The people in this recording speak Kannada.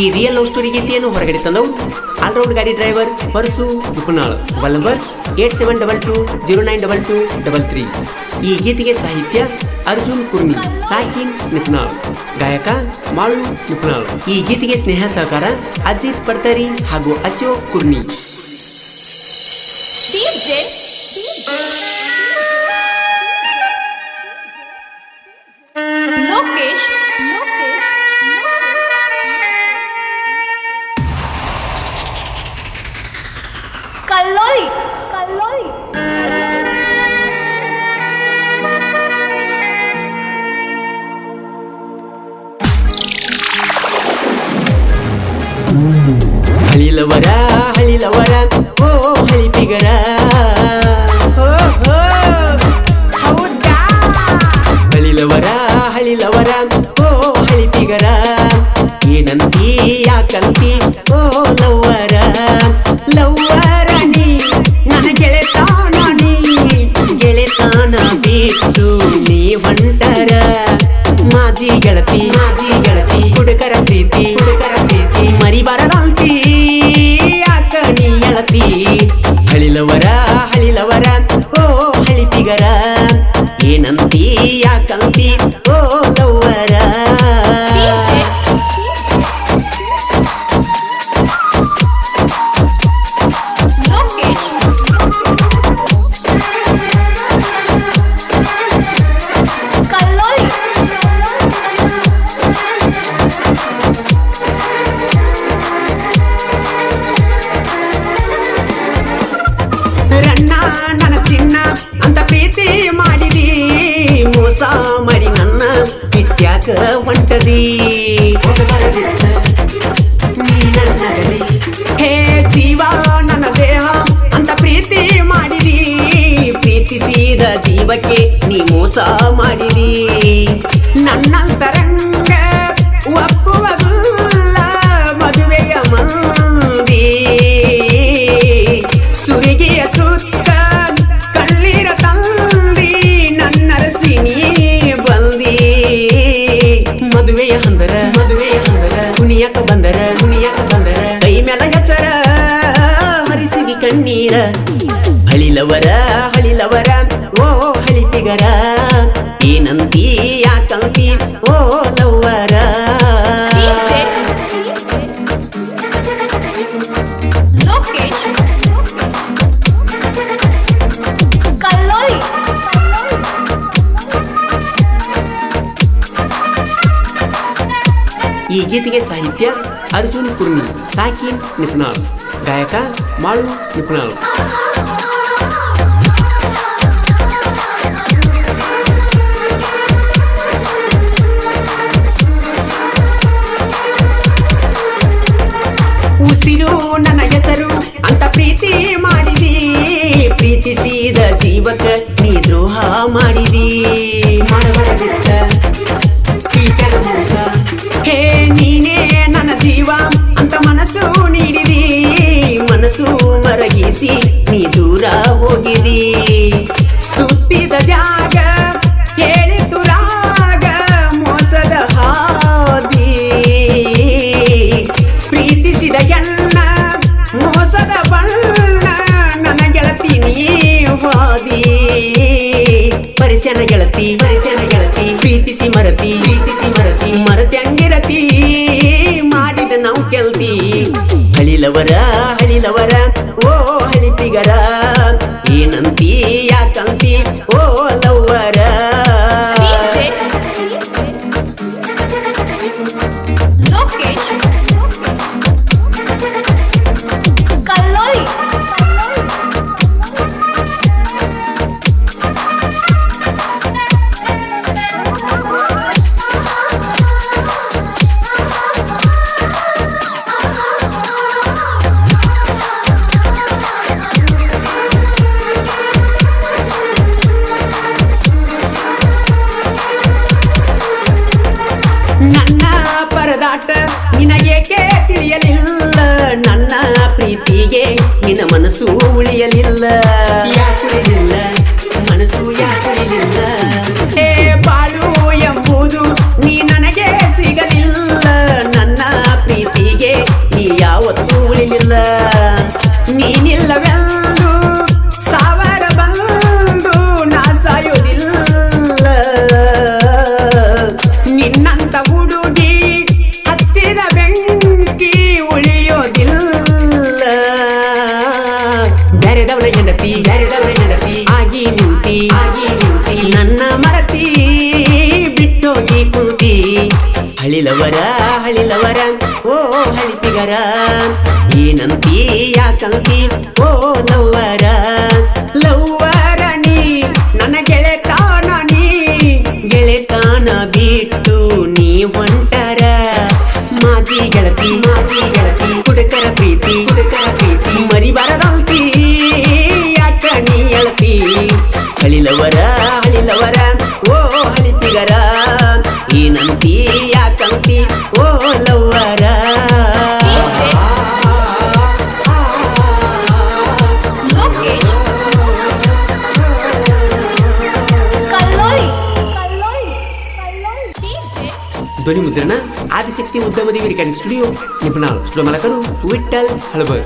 ಈ ರಿಯಲ್ ಲವ್ ಸ್ಟೋರಿ ಗೀತೆಯನ್ನು ಹೊರಗಡೆ ತಂದವು. ಆಲ್ರೌಂಡ್ ಗಾಡಿ ಡ್ರೈವರ್ ಪರ್ಸು ಉಪನಾಳ್ mobile number eight seven double two zero nine double two double three ಈ ಗೀತೆಗೆ ಸಾಹಿತ್ಯ, ಅರ್ಜುನ್, ಕುರ್ಮಿ ಸಾಕಿನ್ ನಿಪ್ನಾಳ್ ಗಾಯಕ, ಮಾಳು ನಿಪ್ನಾಳ್ ಈ ಗೀತೆಗೆ ಸ್ನೇಹ ಸಹಕಾರ, ಅಜಿತ್ ಪಡ್ತರಿ ಹಾಗೂ ಅಶೋಕ್ ಕುರ್ನಿ Kalloli Kalloli ಹಳಿಲವರ ಹಳಿಲವರ ಓ ಹಳಿ ಪಿಗರ ಹೌದಾ ಹಳಿಲವರ ಹಳಿಲವರ ಓ ಹಳಿ ಪಿಗರ ಏನಂತಿ ಯಾಕಂತಿ ಮೋಸ ಮಾಡಿ ನನ್ನ ಬಿಟ್ಟ್ಯಾಕ ಹೊಂಟದಿ. ಹೇ ಜೀವ, ನನ್ನ ದೇಹ, ಅಂತ ಪ್ರೀತಿ ಮಾಡಿದಿ. ಪ್ರೀತಿಸಿದ ಜೀವಕ್ಕೆ ನೀ ಮೋಸ ಮಾಡಿದಿ. ನನ್ನಂತರಂಗ ಒಪ್ಪುವುದಿಲ್ಲ ಕಣ್ಣೀರ ಹಳಿಲವರ ಹಳಿಲವರ ಓ ಹಳಿಪಿಗರ ಏನಂತಿ ಯಾಕಂತಿ ಓ ಲವ್ವರ DJ Lokesh Kalloli ಈ ಗೀತೆಗೆ ಸಾಹಿತ್ಯ ಅರ್ಜುನ್ ಕುರ್ನಿ ಸಾಕಿನ್ ನಿಪ್ನಾಳ್ ಗಾಯಕ Mario Nipunal. O Ciro ಮನಸ್ಸು ಮರಗಿಸಿ ನೀ ದೂರ ಹೋಗಿದಿ ಪರದಾಟ ನಿನಗೇಕೆ ತಿಳಿಯಲಿಲ್ಲ ನನ್ನ ಪ್ರೀತಿಗೆ ನಿನ್ನ ಮನಸ್ಸು ಉಳಿಯಲಿಲ್ಲ. ಯಾಕುಳಿಲಿಲ್ಲ ಮನಸ್ಸು ಯಾಕುಳಿಲಿಲ್ಲ ಯಾರಿದವಳ ಹೆಂಡತಿ ಯಾರಿದವಳ ಹೆಂಡತಿ, ಆಗಿ ನಿಂತಿ ಆಗಿ ನಿಂತಿ. ನನ್ನ ಮರತಿ ಬಿಟ್ಟೋಗಿ ಕೂತಿ. ಹಳಿಲವರ ಹಳಿಲವರ, ಓ ಹಳಿತಿಗರ, ಏನಂತಿ, ಯಾಕಂತಿ? ಹುಡುಗರ ಈ ನಂತಿ ಯಾಕಂತಿ ಓ ಲವ್ವರ ಧ್ವನಿ ಮುದ್ರಣ ಆದಿಶಕ್ತಿ ಉದ್ಯಮದ ವೀರಿಕಾರ್ಡಿಂಗ್ ಸ್ಟುಡಿಯೋ ನಿಪುಣಾಲ್ ಸ್ಟುಡಿಯೋ ಮಲಕರು ವಿಠಲ್ ಹಳಬರ್